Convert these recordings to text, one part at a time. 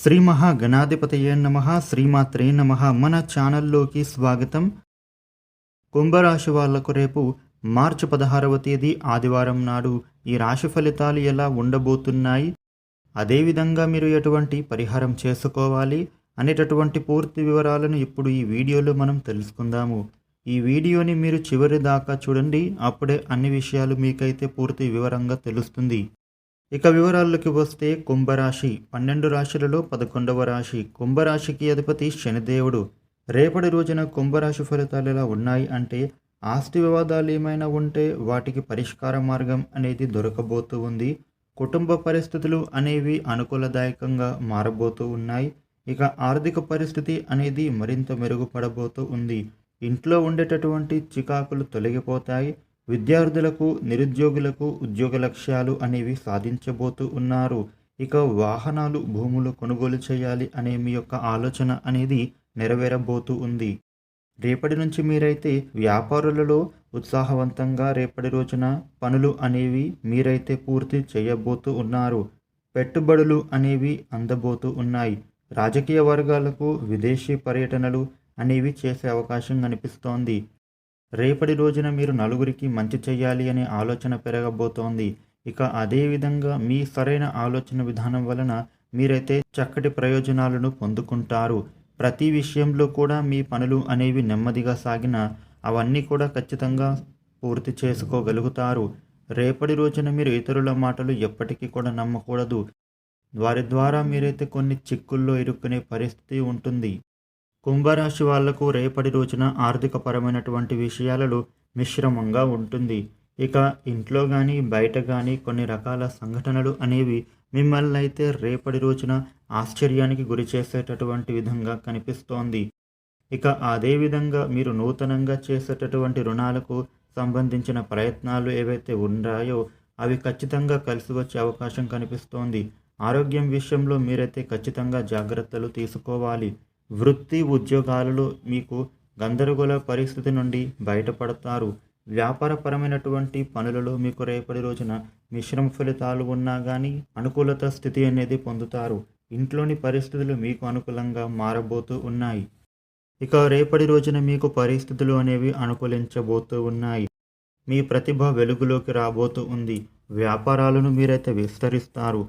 శ్రీ మహాగణాధిపతయే నమ శ్రీమాత్రే నమ. మన ఛానల్లోకి స్వాగతం. కుంభరాశి వాళ్ళకు రేపు మార్చి పదహారవ తేదీ ఆదివారం నాడు ఈ రాశి ఫలితాలు ఎలా ఉండబోతున్నాయి? అదేవిధంగా మీరు ఎటువంటి పరిహారం చేసుకోవాలి అనేటటువంటి పూర్తి వివరాలను ఇప్పుడు ఈ వీడియోలో మనం తెలుసుకుందాము. ఈ వీడియోని మీరు చివరి దాకా చూడండి అప్పుడే అన్ని విషయాలు మీకైతే పూర్తి వివరంగా తెలుస్తుంది. ఇక వివరాల్లోకి వస్తే కుంభరాశి. పన్నెండు రాశులలో పదకొండవ రాశి. కుంభరాశికి అధిపతి శనిదేవుడు. రేపటి రోజున కుంభరాశి ఫలితాలు ఎలా ఉన్నాయి అంటే ఆస్తి వివాదాలు ఏమైనా ఉంటే వాటికి పరిష్కార మార్గం అనేది దొరకబోతూ ఉంది. కుటుంబ పరిస్థితులు అనేవి అనుకూలదాయకంగా మారబోతూ ఉన్నాయి. ఇక ఆర్థిక పరిస్థితి అనేది మరింత మెరుగుపడబోతూ ఉంది. ఇంట్లో ఉండేటటువంటి చికాకులు తొలగిపోతాయి. విద్యార్థులకు నిరుద్యోగులకు ఉద్యోగ లక్ష్యాలు అనేవి సాధించబోతూ ఉన్నారు. ఇక వాహనాలు భూములు కొనుగోలు చేయాలి అనే మీ యొక్క ఆలోచన అనేది నెరవేరబోతూ ఉంది. రేపటి నుంచి మీరైతే వ్యాపారులలో ఉత్సాహవంతంగా రేపటి రోజున పనులు అనేవి మీరైతే పూర్తి చేయబోతూ ఉన్నారు. పెట్టుబడులు అనేవి అందబోతూ ఉన్నాయి. రాజకీయ వర్గాలకు విదేశీ పర్యటనలు అనేవి చేసే అవకాశం కనిపిస్తోంది. రేపటి రోజున మీరు నలుగురికి మంచి చేయాలి అనే ఆలోచన పెరగబోతోంది. ఇక అదేవిధంగా మీ సరైన ఆలోచన విధానం వలన మీరైతే చక్కటి ప్రయోజనాలను పొందుకుంటారు. ప్రతి విషయంలో కూడా మీ పనులు అనేవి నెమ్మదిగా సాగిన అవన్నీ కూడా ఖచ్చితంగా పూర్తి చేసుకోగలుగుతారు. రేపటి రోజున మీరు ఇతరుల మాటలు ఎప్పటికీ కూడా నమ్మకూడదు. వారి ద్వారా మీరైతే కొన్ని చిక్కుల్లో ఇరుక్కునే పరిస్థితి ఉంటుంది. కుంభరాశి వాళ్ళకు రేపటి రోజున ఆర్థికపరమైనటువంటి విషయాలలో మిశ్రమంగా ఉంటుంది. ఇక ఇంట్లో కానీ బయట కానీ కొన్ని రకాల సంఘటనలు అనేవి మిమ్మల్ని అయితే రేపటి రోజున ఆశ్చర్యానికి గురి చేసేటటువంటి విధంగా కనిపిస్తోంది. ఇక అదేవిధంగా మీరు నూతనంగా చేసేటటువంటి రుణాలకు సంబంధించిన ప్రయత్నాలు ఏవైతే ఉన్నాయో అవి ఖచ్చితంగా కలిసి వచ్చే అవకాశం కనిపిస్తోంది. ఆరోగ్యం విషయంలో మీరైతే ఖచ్చితంగా జాగ్రత్తలు తీసుకోవాలి. వృత్తి ఉద్యోగాలలో మీకు గందరగోళ పరిస్థితి నుండి బయటపడతారు. వ్యాపారపరమైనటువంటి పనులలో మీకు రేపటి రోజున మిశ్రమ ఫలితాలు ఉన్నా కానీ అనుకూలత స్థితి అనేది పొందుతారు. ఇంట్లోని పరిస్థితులు మీకు అనుకూలంగా మారబోతూ ఉన్నాయి. ఇక రేపటి రోజున మీకు పరిస్థితులు అనేవి అనుకూలించబోతూ ఉన్నాయి. మీ ప్రతిభ వెలుగులోకి రాబోతూ ఉంది. వ్యాపారాలను మీరైతే విస్తరిస్తారు.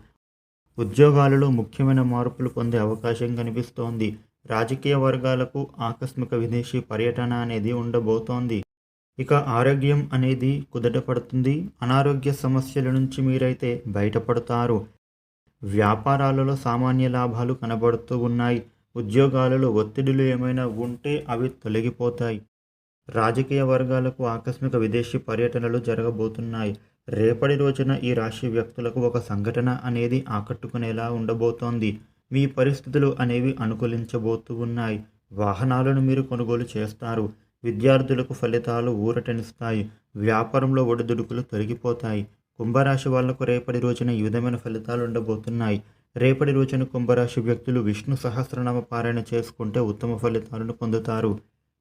ఉద్యోగాలలో ముఖ్యమైన మార్పులు పొందే అవకాశం కనిపిస్తోంది. రాజకీయ వర్గాలకు ఆకస్మిక విదేశీ పర్యటన అనేది ఉండబోతోంది. ఇక ఆరోగ్యం అనేది కుదటపడుతుంది అనారోగ్య సమస్యల నుంచి మీరైతే బయటపడతారు. వ్యాపారాలలో సామాన్య లాభాలు కనబడుతూ ఉన్నాయి. ఉద్యోగాలలో ఒత్తిడులు ఏమైనా ఉంటే అవి తొలగిపోతాయి. రాజకీయ వర్గాలకు ఆకస్మిక విదేశీ పర్యటనలు జరగబోతున్నాయి. రేపటి రోజున ఈ రాశి వ్యక్తులకు ఒక సంఘటన అనేది ఆకట్టుకునేలా ఉండబోతోంది. మీ పరిస్థితులు అనేవి అనుకూలించబోతూ ఉన్నాయి వాహనాలను మీరు కొనుగోలు చేస్తారు. విద్యార్థులకు ఫలితాలు ఊరటనిస్తాయి. వ్యాపారంలో ఒడిదుడుకులు తొలగిపోతాయి. కుంభరాశి వాళ్ళకు రేపటి రోజున ఈ విధమైన ఫలితాలు ఉండబోతున్నాయి. రేపటి రోజున కుంభరాశి వ్యక్తులు విష్ణు సహస్రనామ పారాయణ చేసుకుంటే ఉత్తమ ఫలితాలను పొందుతారు.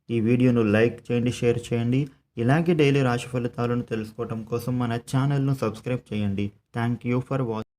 ఈ వీడియోను లైక్ చేయండి షేర్ చేయండి. ఇలాగే డైలీ రాశి ఫలితాలను తెలుసుకోవడం కోసం మన ఛానల్ను సబ్స్క్రైబ్ చేయండి. Thank you for watching